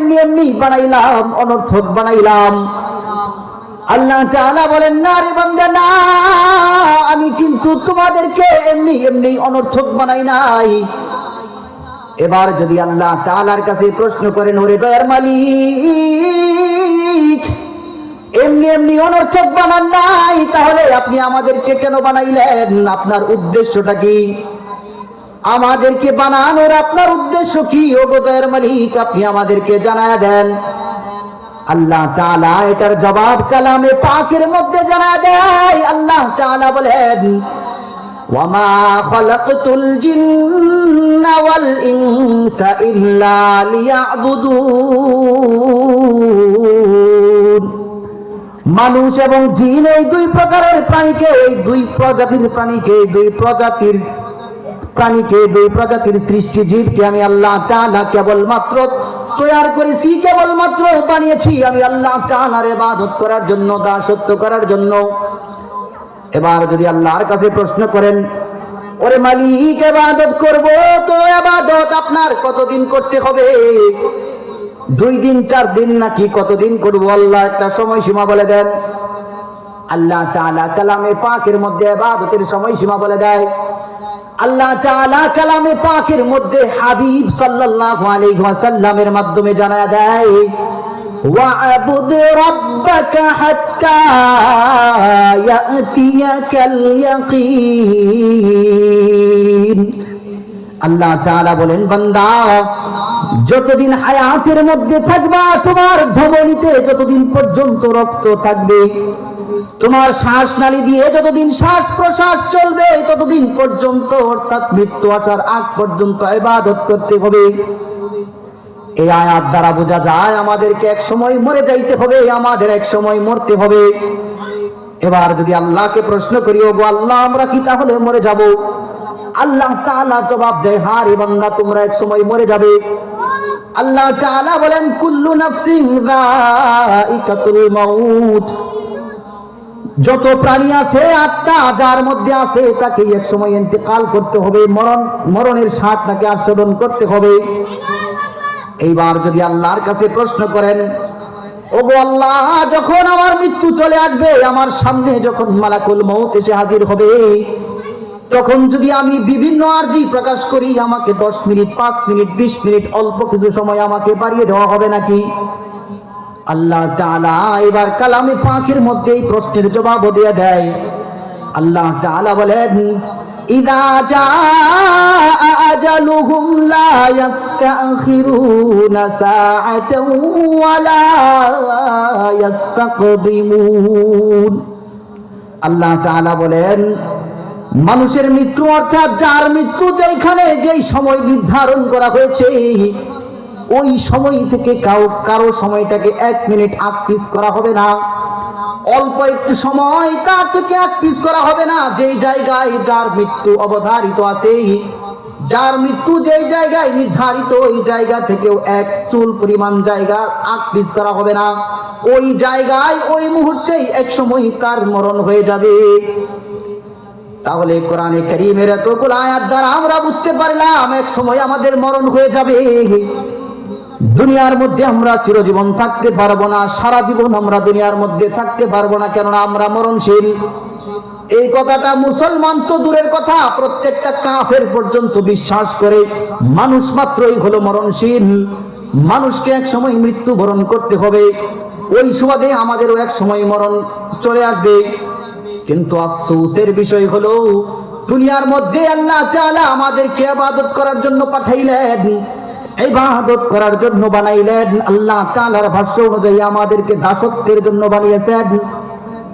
এমনি এমনি বানাইলাম, অনর্থক বানাইলাম। আল্লাহ তাআলা বলেন, না রে বান্দা, না, আমি কিন্তু তোমাদেরকে এমনি এমনি অনর্থক বানাই নাই। এবার যদি আল্লাহ তাআলার কাছে প্রশ্ন করেন, ওরে দয়ার মালিক, এমনি এমনি অনর্থক বানান নাই, তাহলে আপনি আমাদেরকে কেন বানাইলেন? আপনার উদ্দেশ্যটা কি? আমাদেরকে বানানোর আপনার উদ্দেশ্য কি? ও মালিক, আপনি আমাদেরকে জানায় দেন। আল্লাহ তাআলা এটার জবাব কালামে পাকের মধ্যে জানা দেয়। আল্লাহ তাআলা বলেন ইল্লা মানুষ এবং জিন এই দুই প্রকারের প্রাণীকে, এই দুই প্রজাতির প্রাণীকে দুই প্রজাতির প্রাণীকে, দুই প্রজাতির সৃষ্টি জীবকে আমি আল্লাহ তাআলা কেবলমাত্র তৈয়ার করেছি, কেবলমাত্র বানিয়েছি। আমি আল্লাহ তাআলার ইবাদত করার জন্য, দাসত্ব করার জন্য। এবার যদি আল্লাহর কাছে প্রশ্ন করেন, ওরে মালিক, ইবাদত করব তো এবাদত আপনার কতদিন করতে হবে? দুই দিন, চার দিন নাকি কতদিন করব? আল্লাহ একটা সময়সীমা বলে দেন। আল্লাহ তাআলা কালামে পাকের মধ্যে ইবাদতের সময়সীমা বলে দেয়। আল্লাহ তাআলা কালামে পাকের মধ্যে হাবিব সাল্লাল্লাহু আলাইহি ওয়াসাল্লামের মাধ্যমে জানা দেয়, ওয়া'বুদ রাব্বাকা হাত্তা আল্লাহ তাআলা বলেন, বান্দা, যতদিন হায়াতের মধ্যে থাকবা, তোমার ধমনীতে যতদিন পর্যন্ত রক্ত থাকবে তোমার শ্বাস নালী দিয়ে যতদিন শ্বাস প্রশ্বাস চলবে, ততদিন পর্যন্ত অর্থাৎ মৃত্যু আসার আগ পর্যন্ত ইবাদত করতে হবে। এই আয়াত দ্বারা বোঝা যায়, আমাদেরকে এক সময় মরে যাইতে হবে, আমাদের এক সময় মরতে হবে। এবার যদি আল্লাহকে প্রশ্ন করি গো আল্লাহ, আমরা কি তাহলে মরে যাব? আল্লাহ তাআলা জবাব দেয় হারে বান্দা, তোমরা এক সময় মরে যাবে। আল্লাহ তাআলা বলেন, কুল্লু নাফসিন যায়িকাতুল মাউত। যত প্রাণী আছে, আত্মা যার মধ্যে আছে, তাকে এক সময় ইন্তেকাল করতে হবে, মরণ, মরণের স্বাদ তাকে আস্বাদন করতে হবে। এইবার যদি আল্লাহর কাছে প্রশ্ন করেন, ওগো আল্লাহ, যখন আমার মৃত্যু চলে আসবে, আমার সামনে যখন মালাকুল মৌত এসে হাজির হবে, তখন যদি আমি বিভিন্ন আর্জি প্রকাশ করি, আমাকে দশ মিনিট, পাঁচ মিনিট, বিশ মিনিট, অল্প কিছু সময় আমাকে বাড়িয়ে দেওয়া হবে নাকি? আল্লাহ তাআলা এবার কালামে পাখির মধ্যে এই প্রশ্নের জবাব দিয়ে দেয়। আল্লাহ তাআলা বলেন আল্লাহ বলেন, মানুষের মৃত্যু অর্থাৎ যার মৃত্যু যেখানে যেই সময় নির্ধারণ করা হয়েছে ওই সময় থেকে কাউ কারও সময়টাকে এক মিনিট পিস করা হবে না। অল্প একটু সময় তার থেকে পিস করা হবে না। যেই জায়গায় যার মৃত্যু অবধারিত আছে যার মৃত্যু যেই জায়গায় নির্ধারিত, ওই জায়গা থেকেও এক চুল পরিমাণ জায়গা পিস করা হবে না। ওই জায়গায় ওই মুহূর্তেই এক সময় তার মরণ হয়ে যাবে। তাহলে কোরআনে করিমের এতগুলো আয়াত দ্বারা আমরা বুঝতে পারলাম, এক সময় আমাদের মরণ হয়ে যাবে। দুনিয়ার মধ্যে আমরা চিরজীবন থাকতে পারব না, সারা জীবন আমরা দুনিয়ার মধ্যে থাকতে পারব না, কেননা আমরা মরণশীল। এই কথাটা মুসলমান তো দূরের কথা, প্রত্যেকটা কাফের পর্যন্ত বিশ্বাস করে, মানুষ মাত্রই হলো মরণশীল। মানুষকে এক সময় মৃত্যুবরণ করতে হবে, ওই সুবাদে আমাদেরও এক সময় মরণ চলে আসবে। কিন্তু আফসোসের বিষয় হলো, দুনিয়ার মধ্যে আল্লাহ আমাদেরকে ইবাদত করার জন্য পাঠাইলেন। ইবাদত করার জন্য বানাইলেন। আল্লাহ তাআলার ভাষ্য অনুযায়ী আমাদেরকে দাসত্বের জন্য বানিয়েছেন।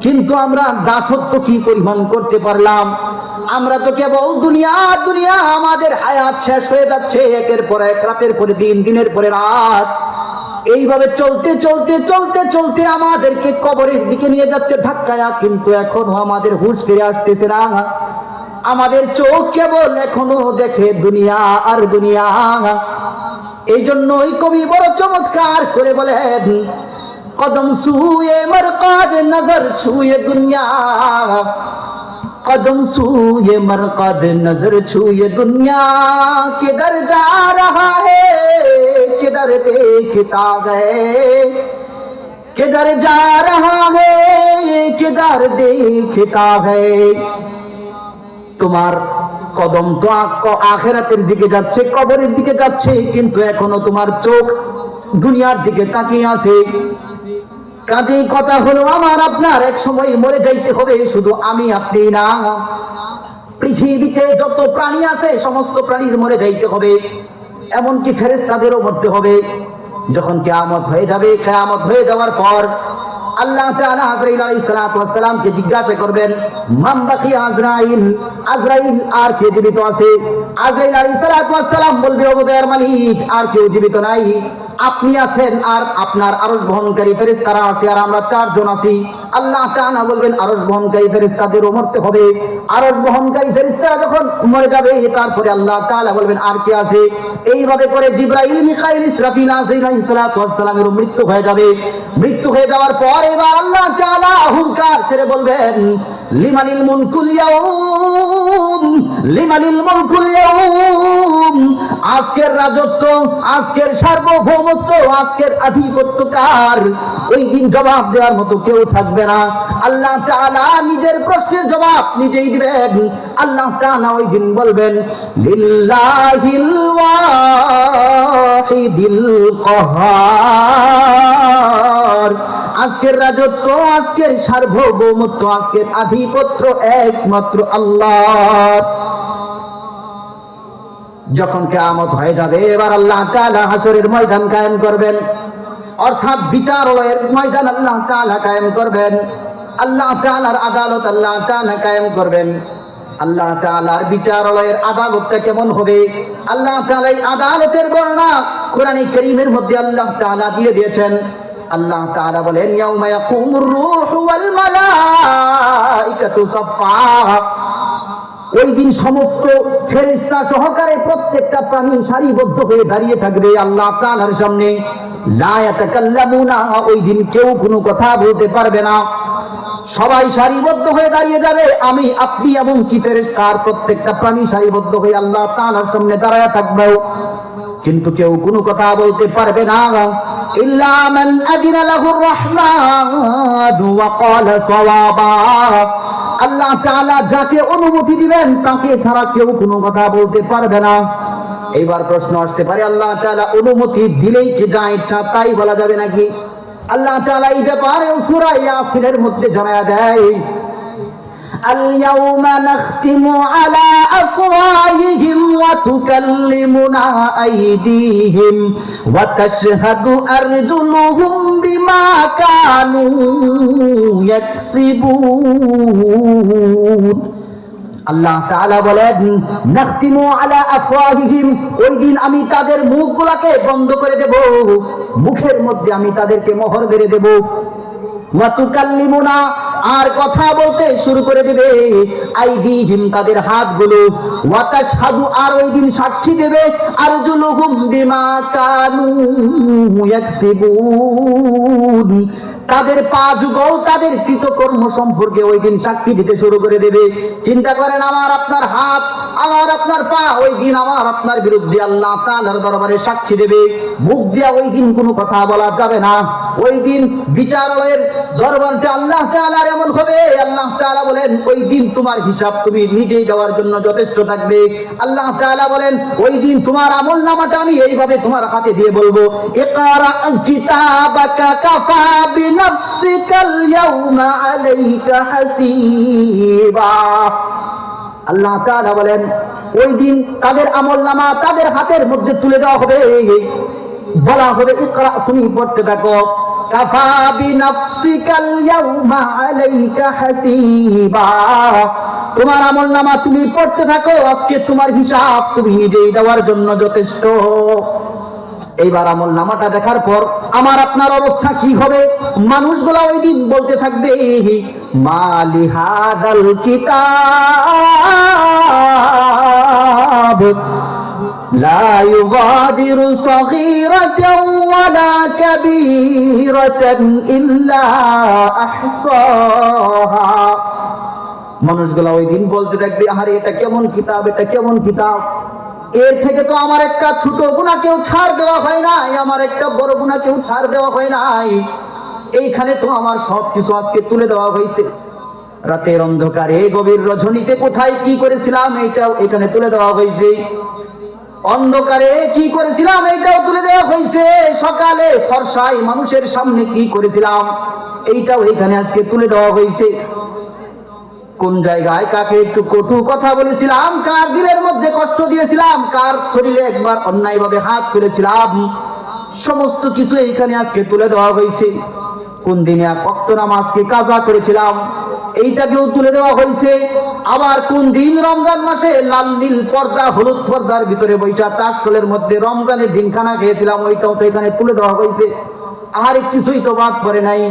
কিন্তু আমরা দাসত্ব কি পরিমাণ করতে পারলাম? আমরা তো কেবল দুনিয়া দুনিয়া, আমাদের হায়াত শেষ হয়ে যাচ্ছে একের পর এক, রাতের পরে দিন, দিনের পরে রাত। এইভাবে চলতে চলতে চলতে চলতে আমাদেরকে কবরের দিকে নিয়ে যাচ্ছে ধাক্কায়া, কিন্তু এখনও আমাদের হুঁশ ফিরে আসতেছে না। আমাদের চোখ কেবল এখনও দেখে দুনিয়া আর দুনিয়া। এই জন্য ওই কবি বড় চমৎকার করে বলেন، কদম সুয়ে মরকাদ নজর ছুয়ে দুনিয়া। قدم سوئے مرقد نظر چھوئے دنیا کدھر جا رہا ہے کدھر دیکھتا ہے کدھر جا رہا ہے کدھر دیکھتا ہے تمہار কদম তো আখেরাতের দিকে যাচ্ছে, কবরের দিকে যাচ্ছে, কিন্তু এখনও তোমার চোখ দুনিয়ার দিকে তাকিয়ে আছে। কাজেই কথা হলো আমার, আপনার এক সময় মরে যাইতে হবে, শুধু আমি, আপনি না। পৃথিবীতে যত প্রাণী আছে, সমস্ত প্রাণীর মরে যাইতে হবে। এমনকি ফেরেস্তাদেরও মরতে হবে। যখন কেয়ামত হয়ে যাবে, কেয়ামত হয়ে যাওয়ার পর আল্লাহ তাআলা আজরাইল আলাইহিস সালাতু জিজ্ঞাসা করবেন, মান বাকি আজরাইল? আজরাইল আর কে জীবিত আছে? আজরাইল আলাইহিস সালাতু বলবে, ওগো দয়ার মালিক, আর কেউ জীবিত নাই। আপনি আছেন আর আপনার আরশ বহনকারী ফেরেশতারা আছে আর আমরা চারজন আছি। আল্লাহ তাআলা বলবেন, আরশ বহনকারী ফেরেশতাদেরও মরতে হবে। আরশ বহনকারী ফেরেশতারা যখন মরে যাবে, তারপরে আল্লাহ তাআলা বলবেন, আর কে আছে? এইভাবে করে জিব্রাইল, মিকাইল, ইসরাফিল আযাইল আলাইহিস সালাতু ওয়াস সালামের মৃত্যু হয়ে যাবে। মৃত্যু হয়ে যাওয়ার পর এবার আল্লাহ তাআলা হুঙ্কার ছেড়ে বলবেন, লিমানিল মুলকুল ইয়াউম। লিমানিল মুলকুল ইয়াউম। আজকের রাজত্ব, আজকের সার্বভৌমত্ব, আজকের আধিপত্য কার? ওই দিন জবাব দেওয়ার মতো কেউ থাকবে না। আল্লাহ তাআলা নিজের প্রশ্নের জবাব নিজেই দিবেন। আল্লাহ তাআলা ওই দিন বলবেন, লিল্লাহিল ওয়াহিদিল কাহার। আজকের রাজত্ব, আজকের সার্বভৌমত্ব, আজকের আধিপত্য একমাত্র আল্লাহ। যখন কেয়ামত হয়ে যাবে, এবার আল্লাহ তাআলা হাসরের ময়দান কায়েম করবেন। অর্থাৎ বিচারালয়ের ময়দান আল্লাহ তাআলা কায়েম করবেন। আল্লাহ তাআলার আদালত আল্লাহ তাআলা কায়েম করবেন। আল্লাহ তাআলার বিচারালয়ের আদালতটা কেমন হবে? আল্লাহ তাআলা এই আদালতের বর্ণনা কোরআনে কারীমের মধ্যে আল্লাহ তাআলা দিয়ে দিয়েছেন। আল্লাহ তাআলা বলেন, ইয়াউমা ইয়াকুমুর রূহু মালাইকাতু সাফফা। ওই দিন সমস্ত ফেরেশতা সহকারে প্রত্যেকটা প্রাণী সারিবদ্ধ হয়ে দাঁড়িয়ে থাকবে আল্লাহ তাআলার সামনে। ওই দিন কেউ কোনো কথা বলতে পারবে না। সবাই সারিবদ্ধ হয়ে দাঁড়িয়ে যাবে, আমি, আপনি এবং কি ফেরেশতার প্রত্যেকটা প্রাণী সারিবদ্ধ হয়ে আল্লাহ তাআলার সামনে দাঁড়ায় থাকবে। কিন্তু কেউ কোনো কথা বলতে পারবে না। মান আদিনা লাহুর রহমান ওয়া ক্বালা সাওয়াবা। আল্লাহ তাআলা যাকে অনুমতি দিবেন, তাকে ছাড়া কেউ কোনো কথা বলতে পারবে না। এইবার প্রশ্ন আসতে পারে, আল্লাহ তাআলা অনুমতি দিলেই কি যা ইচ্ছা তাই বলা যাবে নাকি? আল্লাহ তাআলা এই ব্যাপারে সূরা ইয়াসিনের মধ্যে জানায়া দেয় اليوم نختم على أفواههم وتكلمنا أيديهم وتشهد أرجلهم بما كانوا يكسبون আল্লাহ তাআলা বলেন নাখতিমু আলা আফওয়াহিহিম ওই দিন আমি তাদের মুখগুলোকে বন্ধ করে দেব মুখের মধ্যে আমি তাদেরকে মোহর মেরে দেব ওয়াতুকাল্লিমুনা আর কথা বলতে শুরু করে দিবে। আইদিহিম তাদের হাতগুলো। সাধু আর ওই দিন সাক্ষী দেবে। আর জুলুহুম বিমা কানু ইয়াকসিবুন। তাদের পা যুগল, তাদের কৃতকর্ম সম্পর্কে ওই দিন সাক্ষী দিতে শুরু করে দেবে। চিন্তা করেন, আমার আপনার হাত, আমার আপনার পা, ওই দিন আমার আপনার বিরুদ্ধে আল্লাহ তাআলার দরবারে সাক্ষী দেবে। মুখ দিয়া ওই দিন কোনো কথা বলা যাবে না। ওই দিন বিচারালয়ের দরবারটা আল্লাহ তাআলার এমন হবে। আল্লাহ তাআলা বলেন, ওই দিন তোমার হিসাব তুমি নিজেই দেওয়ার জন্য যথেষ্ট থাকবে। আল্লাহ তাআলা বলেন, ওই দিন তোমার আমল নামাটা আমি এইভাবে তোমার হাতে দিয়ে বলব। ইকরা কিতাবাকা কাফা ইয়াউমা আলাইকা হাসিবা। আল্লাহ তাআলা বলেন, ওই দিন তাদের আমল নামা তাদের হাতের মধ্যে তুলে দেওয়া হবে? বলা হবে, ইকরা, তুমি পড়তে থাকো। কাফা বিনাফসিকাল ইয়াউমা আলাইকা হাসিবা। তোমার আমল নামা তুমি পড়তে থাকো, আজকে তোমার হিসাব তুমি নিজেই দেওয়ার জন্য যথেষ্ট। এইবার আমল নামাটা দেখার পর, আমার আপনার অবস্থা কি হবে? মানুষগুলা ওই দিন বলতে থাকবে মালি হাদাল কিতাব لا يغادر صغيرة ولا كبيرة إلا أحصاها মানুষগুলা ওই দিন বলতে থাকবে আরে এটা কেমন কিতাব এটা কেমন কিতাব এর থেকে তো আমার একটা ছোট গুণা কেউ ছাড় দেওয়া হয় নাই আমার একটা বড় গুণা কেউ ছাড় দেওয়া হয় নাই এইখানে তো আমার সব কিছু আজকে তুলে দেওয়া হয়েছে। রাতের অন্ধকারে গভীর রজনীতে কোথায় কি করেছিলাম এইটাও এখানে তুলে দেওয়া হয়েছে। অন্ধকারে কি করেছিলাম এইটাও তুলে দেওয়া হয়েছে। সকালে ফর্সায় মানুষের সামনে কি করেছিলাম এইটাও এখানে আজকে তুলে দেওয়া হয়েছে। কোন জায়গায় কাকে একটু কটু কথা বলেছিলাম, কার দিলের মধ্যে কষ্ট দিয়েছিলাম, কার শরীরে একবার অন্যায়ভাবে হাত তুলেছিলাম, সমস্ত কিছু এইখানে আজকে তুলে দেওয়া হয়েছে। কোন দিনে এক নামাজকে কাজা করেছিলাম? এইটাকেও তুলে দেওয়া হয়েছে। আবার কোন দিন রমজান মাসে লাল নীল পর্দা, হলুদ পর্দার ভিতরে বইটা টাসটলের মধ্যে রমজানের দিনখানা খেয়েছিলাম, ওইটাও তো এখানে তুলে দেওয়া হয়েছে। আর কিছুই তো বাদ পড়ে নাই।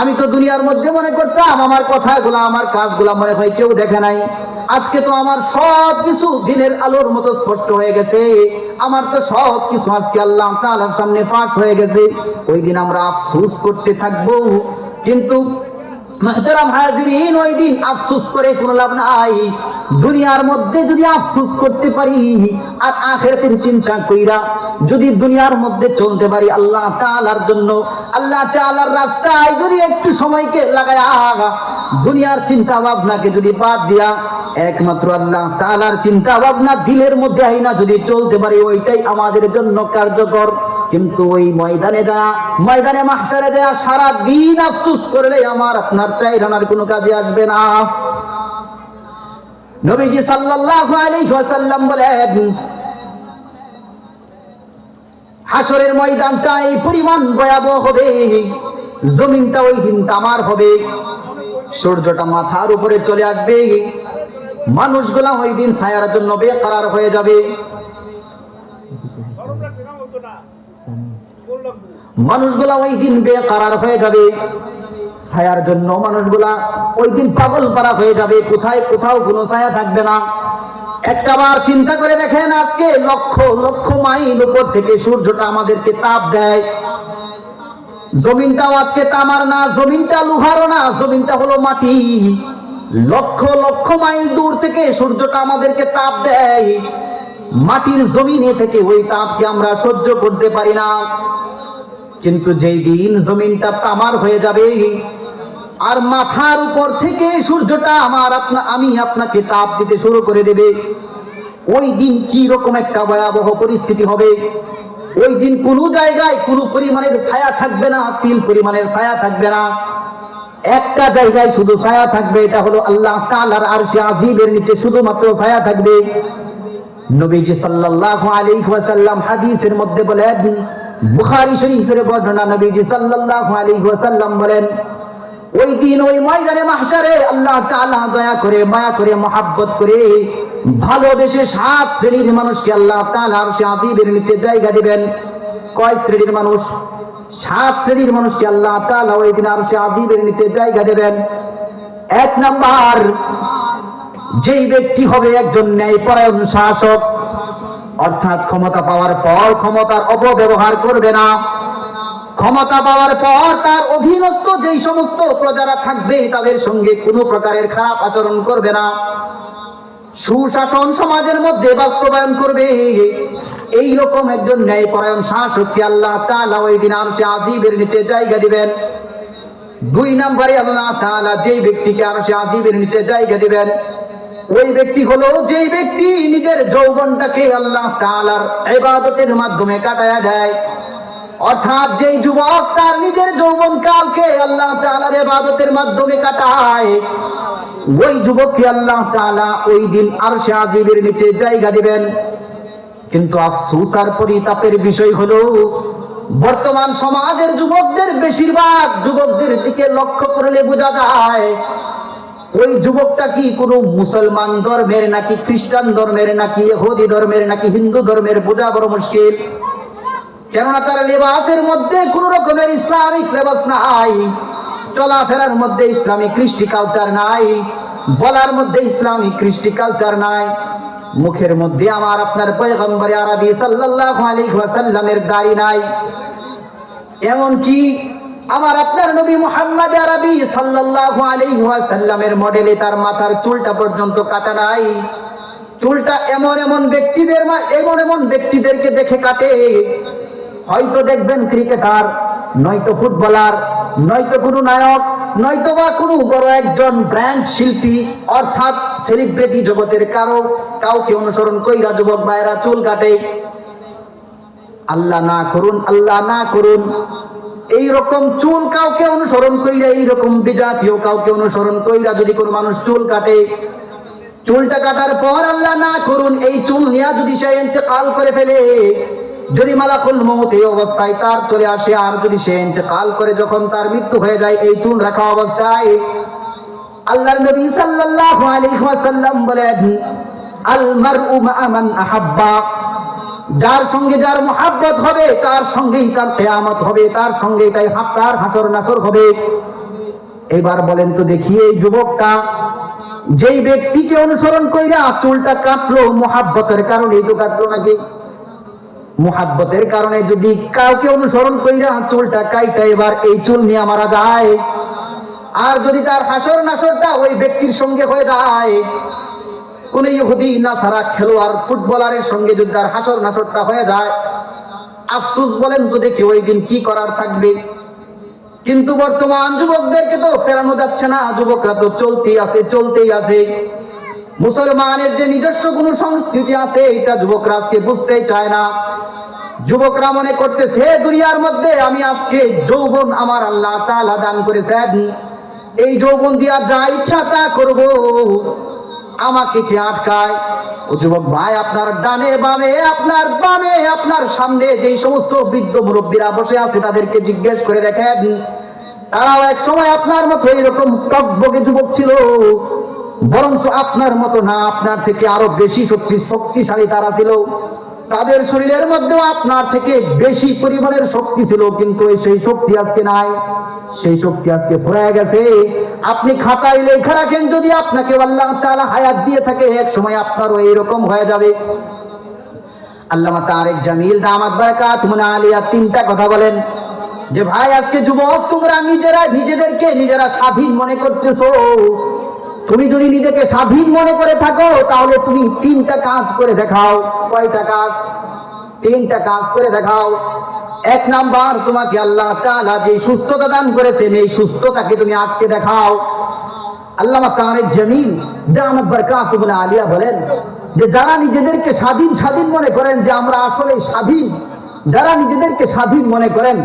আমি তো দুনিয়ার মধ্যে মনে করতাম, আমার কথাগুলো, আমার কাজগুলো মনে হয় কেউ দেখে নাই। আজকে তো আমার সব কিছু দিনের আলোর মতো স্পষ্ট হয়ে গেছে। আমার তো সব কিছু আজকে আল্লাহ তালার সামনে পাঠ হয়ে গেছে। ওই দিন আমরা আফসুস করতে থাকব। কিন্তু দিন করে কোনো লাভ দুনিয়ার মধ্যে যদি করতে পারি, আর চিন্তা কইরা যদি দুনিয়ার মধ্যে চলতে পারি, আল্লাহ জন্য, আল্লাহ রাস্তায় যদি একটু সময়কে লাগায়া, দুনিয়ার ভাবনাকে যদি বাদ দিয়া, একমাত্র আল্লাহ তাআলার চিন্তা ভাবনা দিলের মধ্যে আইনা যদি চলতে পারি, ওইটাই আমাদের জন্য কার্যকর। কিন্তু ওই ময়দানে যা, ময়দানে মাহসারে যা সারা দিন আফসোস করলে আমার আপনার চাইরানার কোনো কাজে আসবে না। নবীজি সাল্লাল্লাহু আলাইহি ওয়াসাল্লাম বলেন হাসরের ময়দানটা এই পরিমাণ ভয়াবহ হবে, জমিনটা ওই দিন তামার হবে, সূর্যটা মাথার উপরে চলে আসবে, মানুষগুলা ওই দিন ছায়ার জন্য বেকারার হয়ে যাবে। মানুষগুলা ওই দিন বেকারার হয়ে যাবে। ছায়ার জন্য মানুষগুলা ওই দিন পাগল পারা হয়ে যাবে। কোথায়, কোথাও কোনো ছায়া থাকবে না। একটাবার চিন্তা করে দেখেন আজকে লক্ষ লক্ষ মাইল উপর থেকে সূর্যটা আমাদেরকে তাপ দেয়। জমিনটাও আজকে তামার না, জমিনটা লোহারও না, জমিনটা হলো মাটি। লক্ষ লক্ষ মাইল দূর থেকে সূর্যটা আমাদেরকে তাপ দেয়। মাটির জমিনে থেকে ওই তাপকে আমরা সহ্য করতে পারি না। কিন্তু যেই দিন জমিনটা তামার হয়ে যাবে, আর মাথার উপর থেকে সূর্যটা আমার আপনা আমি আপনাকে তাপ দিতে শুরু করে দেবে, ওই দিন কি রকম একটা ভয়াবহ পরিস্থিতি হবে? ওই দিন কোনো জায়গায় কোনো পরিমাণের ছায়া থাকবে না, তিল পরিমাণের ছায়া থাকবে না। একটা জায়গায় শুধু ছায়া থাকবে, এটা হলো আল্লাহ তাআলার আরশে আজিমের নিচে শুধুমাত্র ছায়া থাকবে। নবীজি সাল্লাল্লাহু আলাইহি ওয়াসাল্লাম হাদিসের মধ্যে বলেন বুখারী শরীফের বর্ণনা নবীজি সাল্লাল্লাহু আলাইহি ওয়াসাল্লাম বলেন, ওই দিন, ওই ময়দানে মাহশারে আল্লাহ তাআলা দয়া করে, মায়া করে, মহাব্বত করে ভালোবেসে সাত শ্রেণির মানুষকে আল্লাহ তাআলা আরশে আজিমের নিচে জায়গা দিবেন। কয় শ্রেণির মানুষ? সাত শ্রেণির মানুষকে আল্লাহ তাআলা ওই দিন আরশে আজিমের নিচে জায়গা দেবেন। এক নাম্বার, যেই ব্যক্তি হবে একজন ন্যায়পরায়ণ শাসক অর্থাৎ ক্ষমতা পাওয়ার পর ক্ষমতার অপব্যবহার করবে না। ক্ষমতা পাওয়ার পর তার অধীনস্থ যেই সমস্ত প্রজারা থাকবে, তাদের সঙ্গে কোনো প্রকারের খারাপ আচরণ করবে না। সুশাসন সমাজের মধ্যে বাস্তবায়ন করবে। এই রকম একজন ন্যায়পরায়ণ শাসককে আল্লাহ তাআলা ওই দিন আর সে আজিবের নিচে জায়গা দিবেন। দুই নম্বরে আল্লাহ তাআলা যেই ব্যক্তিকে আর সে আজিবের নিচে জায়গা দিবেন ওই ব্যক্তি হলো যেই ব্যক্তি নিজের যৌবনটাকে আল্লাহ তাআলার ইবাদতের মাধ্যমে কাটায়া দেয়। অর্থাৎ যেই যুবক তার নিজের যৌবন কালকে আল্লাহ তাআলার ইবাদতের মাধ্যমে কাটায়, ওই যুবককে আল্লাহ তাআলা ওই দিন আরশে আজিবের নিচে জায়গা দিবেন। কিন্তু আফসোস আর পরিতাপের বিষয় হলো, বর্তমান সমাজের যুবকদের বেশিরভাগ যুবকদের দিকে লক্ষ্য করলে বোঝা যায় ওই যুবকটা কি কোনো মুসলমান ধর্মের নাকি খ্রিস্টান ধর্মের নাকি ইহুদি ধর্মের নাকি হিন্দু ধর্মের বোঝা বড় মুশকিল? কেননা তার লেবাসের মধ্যে কোন রকমের ইসলামিক লেবাস নাই, চলাফেরার মধ্যে ইসলামিক কৃষ্টি কালচার নাই, বলার মধ্যে ইসলামিক কৃষ্টি কালচার নাই। মুখের মধ্যে আমার আপনার পয়গম্বরে আরবি সাল্লাল্লাহু আলাইহি ওয়াসাল্লামের দাড়ি নাই। এমন কি আমার আপনার নবী মুহাম্মদ আরবি সাল্লাল্লাহু আলাইহি ওয়াসাল্লামের মডেলে তার মাথার চুলটা পর্যন্ত কাটা নাই। চুলটা এমন এমন ব্যক্তিদের এমন এমন ব্যক্তিদেরকে দেখে কাটে। হয়তো দেখবেন ক্রিকেটার, নয়তো ফুটবলার, নয়তো কোনো নায়ক, নয়তো বা কোনো বড় একজন ব্র্যান্ড শিল্পী, অর্থাৎ সেলিব্রিটি জগতের কারও কাউকে অনুসরণ কইরা যুবক ভাইয়েরা চুল কাটে। আল্লাহ না করুন, আল্লাহ না করুন। এই রকম চুল কাউকে অনুসরণ কইরা এই রকম বিজাতীয় কাউকে অনুসরণ কইরা যদি কোনো মানুষ চুল কাটে, চুলটা কাটার পর আল্লাহ না করুন, এই চুল নিয়ে যদি সে ইন্তেকাল করে ফেলে, যদি মালাকুল মৌত এই অবস্থায় তার চলে আসে, আর যদি সে ইন্তেকাল করে যখন তার মৃত্যু হয়ে যায়, এই চুল রাখা অবস্থায়, আল্লাহর নবী সাল্লাল্লাহু আলাইহি ওয়াসাল্লাম বলেন, আল মারউ মা মান আহাব্বা। যার সঙ্গে যার মোহাব্বত হবে, তার সঙ্গেই তার কেয়ামত হবে, তার সঙ্গে তাই হাফতার হাসর নাসর হবে। এবার বলেন তো দেখি এই যুবকটা, যেই ব্যক্তিকে অনুসরণ কইরা চুলটা কাটলো মোহাব্বতের কারণে তো কাটলো নাকি? মোহাব্বতের কারণে যদি কাউকে অনুসরণ কইরা চুলটা কাইটা, এবার এই চুল নিয়ে মারা যায়। আর যদি তার হাসর নাসরটা ওই ব্যক্তির সঙ্গে হয়ে যায় কোন ইহুদি না সারা খেলোয়াড়, ফুটবলারের সঙ্গে যদি তার হাসর নাসরটা হয়ে যায়। আফসুস বলেন তো দেখি ওই দিন কি করার থাকবে। কিন্তু বর্তমান যুবকদেরকে তো ফেরানো যাচ্ছে না, যুবকরা তো চলতেই আছে চলতেই আছে। মুসলমানের যে নিজস্ব কোন সংস্কৃতি আছে, এটা যুবকরা আজকে বুঝতেই চায় না। যুবকরা মনে করতেছে দুনিয়ার মধ্যে আমি আজকে যৌবন আমার আল্লাহ তাআলা দান করেছেন। এই যৌবন দিয়া যা ইচ্ছা তা করব। আমাকে কি আটকায়? ও যুবক ভাই, আপনার ডানে বামে, আপনার বামে, আপনার সামনে যেই সমস্ত বৃদ্ধ মুরব্বীরা বসে আছে, তাদেরকে জিজ্ঞেস করে দেখেন। তারাও এক সময় আপনার মতো এইরকম টকবকে যুবক ছিল। বরঞ্চ আপনার মতো না, আপনার থেকে আরও বেশি শক্তি শক্তিশালী তারা ছিল। তাদের শরীরের মধ্যেও আপনার থেকে বেশি পরিমাণের শক্তি ছিল, কিন্তু সেই শক্তি আজকে নাই। সেই শক্তি আজকে ফুরায় গেছে। আপনি খাতায় লেখা রাখেন, যদি আপনাকে আল্লাহ তাআলা হায়াত দিয়ে থাকে, এক সময় আপনারও এইরকম হয়ে যাবে। আল্লামা তারেক জামিল তিনটা কথা বলেন। যে ভাই, আজকে যুবক, তোমরা নিজেরা, নিজেদেরকে নিজেরা স্বাধীন মনে করতেছো। তুমি যদি নিজেকে স্বাধীন মনে করে থাকো, তাহলে তুমি তিনটা কাজ করে দেখাও। কয়টা কাজ? তিনটা কাজ করে দেখাও। এক নাম্বার, তোমাকে আল্লাহ যে সুস্থতা দান করেছেন, এই সুস্থতাকে তুমি আটকে দেখাও। আল্লামা দামাত বারাকাতুল আলিয়া বলেন যে, যারা নিজেদেরকে স্বাধীন স্বাধীন মনে করেন যে, আমরা আসলে স্বাধীন যারা নিজেদেরকে স্বাধীন মনে করেন,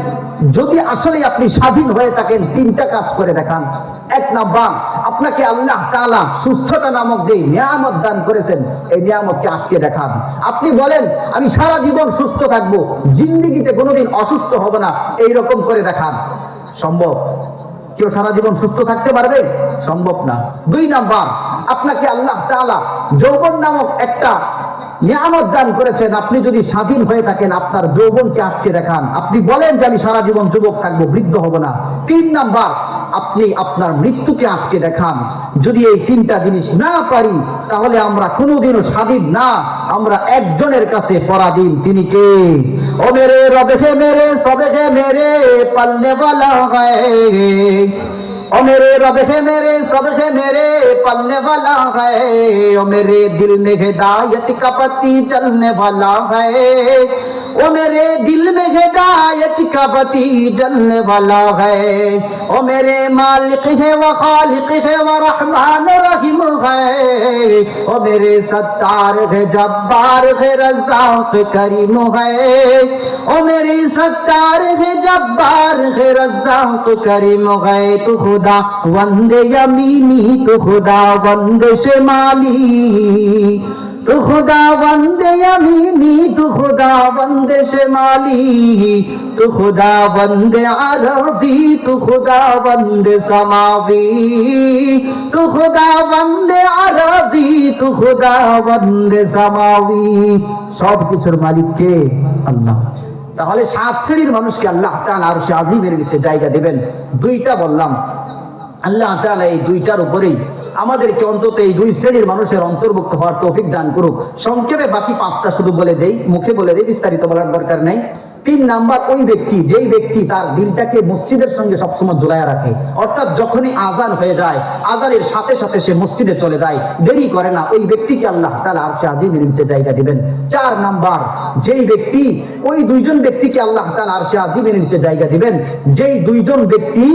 যদি আসলে আপনি স্বাধীন হয়ে থাকেন, তিনটা কাজ করে দেখান। এক নাম্বার, আপনাকে আল্লাহ তাআলা সুস্থতা নামক যে নিয়ামত দান করেছেন, এই নিয়ামতকে আটকে দেখান। আপনি বলেন, আমি সারা জীবন সুস্থ থাকব, জিন্দিগিতে কোনোদিন অসুস্থ হব না। এই রকম করে দেখান। সম্ভব? কেউ সারা জীবন সুস্থ থাকতে পারবে? সম্ভব না। দুই নাম্বার, আপনাকে আল্লাহ তাআলা যৌবন নামক একটা নিয়ামত দান করেছেন, আপনি যদি স্বাধীন হয়ে থাকেন, আপনার যৌবনকে আটকে দেখান। আপনি বলেন যে, আমি সারা জীবন যুবক থাকব, বৃদ্ধ হব না। তিন নাম্বার, আপনি আপনার মৃত্যুকে আটকে দেখান। যদি এই তিনটা জিনিস না পারি, তাহলে আমরা কোনোদিনও স্বাধীন না। আমরা একজনের কাছে পরাধীন। তিনি কে? ও মেরে রবে মেরে, সবে মেরে পালনে वाला او میرے رب ہے میرے سب ہے میرے پلنے والا ہے او میرے دل میں ہدایت کا پتی چلنے والا ہے۔ او میرے دل میں ہدایت کا بتی جلنے والا ہے۔ او میرے مالک ہے و خالق ہے و رحمان و رحیم ہے۔ او میرے ستار ہے جببار ہے، رزاق کریم ہے۔ او میرے ستار ہے جببار ہے، رزاق کریم ہے۔ تو خدا وند یمینی، تو خدا وند شمالی۔ খুদা বন্দে আমি, নী বন্দে সে মালি। তু খুদা বন্দে আরবি, তু খুদা বন্দে সমাবি। তু খুদা বন্দে আরবি, তু খুদা বন্দে সমাবি। সব মালিক কে? আল্লাহ। তাহলে সাত শ্রেণির মানুষকে আল্লাহ তাহলে আর সে আজিমের কাছে জায়গা দেবেন। দুইটা বললাম। আল্লাহ তাহলে এই দুইটার উপরেই আমাদেরকে অন্তত এই দুই শ্রেণির মানুষের অন্তর্ভুক্ত হওয়ার তৌফিক দান করুক। সংক্ষেপে বাকি পাঁচটা শুধু বলে দেই, মুখে বলে দেই, বিস্তারিত বলার দরকার নেই। তিন নাম্বার, ওই ব্যক্তি, যেই ব্যক্তি তার দিলটাকে মসজিদের সঙ্গে সবসময় জোড়ায় রাখে। অর্থাৎ যখনই আজান হয়ে যায় আজানের সাথে সাথে সে মসজিদে চলে যায়, দেরি করে না, ওই ব্যক্তিকে আল্লাহ তালা আর সে আজিমের নিচে জায়গা দিবেন। চার নাম্বার, যেই ব্যক্তি, ওই দুইজন ব্যক্তিকে আল্লাহ তালা আর সে আজিমের নিচে জায়গা দিবেন, যেই দুইজন ব্যক্তি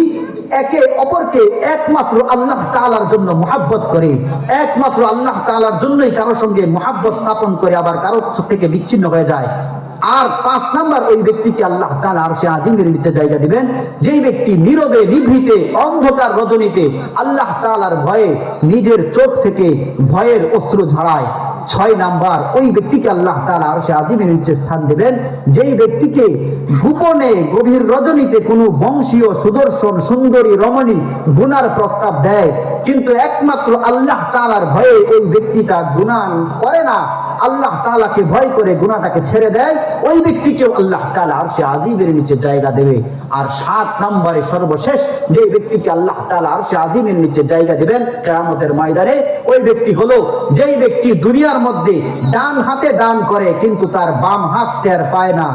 একে অপরকে একমাত্র আল্লাহ তাআলার জন্য মহাব্বত করে, একমাত্র আল্লাহ তাআলার জন্যই কারোর সঙ্গে মহাব্বত স্থাপন করে আবার কারোর থেকে বিচ্ছিন্ন হয়ে যায়। আর পাঁচ নাম্বার, ওই ব্যক্তিকে আল্লাহ তাআলা আর সে আজিমের নিচে জায়গা দিবেন। যেই ব্যক্তি নীরবে, নিভৃতে, অন্ধকার রজনীতে আল্লাহ তাআলার ভয়ে নিজের চোখ থেকে ভয়ের অস্ত্র ঝরায় ছয় নাম্বার, ওই ব্যক্তিকে আল্লাহ তালা আর সে আজিমের নিচে স্থান দেবেন। যেই ব্যক্তিকে গোপনে গভীর রজনীতে কোনো বংশীয় সুদর্শন, সুন্দরী, রমণী গুনার প্রস্তাব দেয়, কিন্তু একমাত্র আল্লাহ তালার ভয়ে ওই ব্যক্তিটা গুণান করে না। আল্লাহ তাআলাকে ভয় করে গুনাহটাকে ছেড়ে দেয়, ওই ব্যক্তিকেও আল্লাহ তাআলা আর সে আজিমের নিচে জায়গা দেবে। আর সাত নম্বরে সর্বশেষ যে ব্যক্তিকে আল্লাহ তাআলা আর সে আজিমের নিচে জায়গা দিবেন কেয়ামতের ময়দানে, ওই ব্যক্তি হলো যেই ব্যক্তি দুনিয়ার মধ্যে ডান হাতে দান করে কিন্তু তার বাম হাত টের পায় না।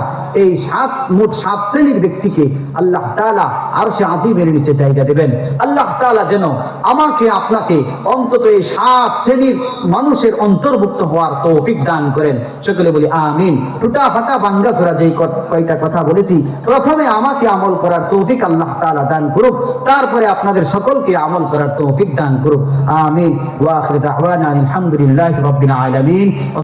এই সাত, মোট সাত শ্রেণির ব্যক্তিকে আল্লাহ তাআলা আর সে আজিমের নিচে জায়গা দেবেন। আল্লাহ তাআলা যেন আমাকে, আপনাকে অন্তত এই সাত শ্রেণির মানুষের অন্তর্ভুক্ত হওয়ার তৌফিক দান করেন। সকলে বলি, আমিন। টুটা ফাটা বাঙ্গা সুরা যেই কয়টা কথা বলেছি, প্রথমে আমাকে আমল করার তৌফিক আল্লাহ তাআলা দান করুক, তারপরে আপনাদের সকলকে আমল করার তৌফিক দান করুক। আমিন। ওয়া আখির দাওয়ানা আলহামদুলিল্লাহি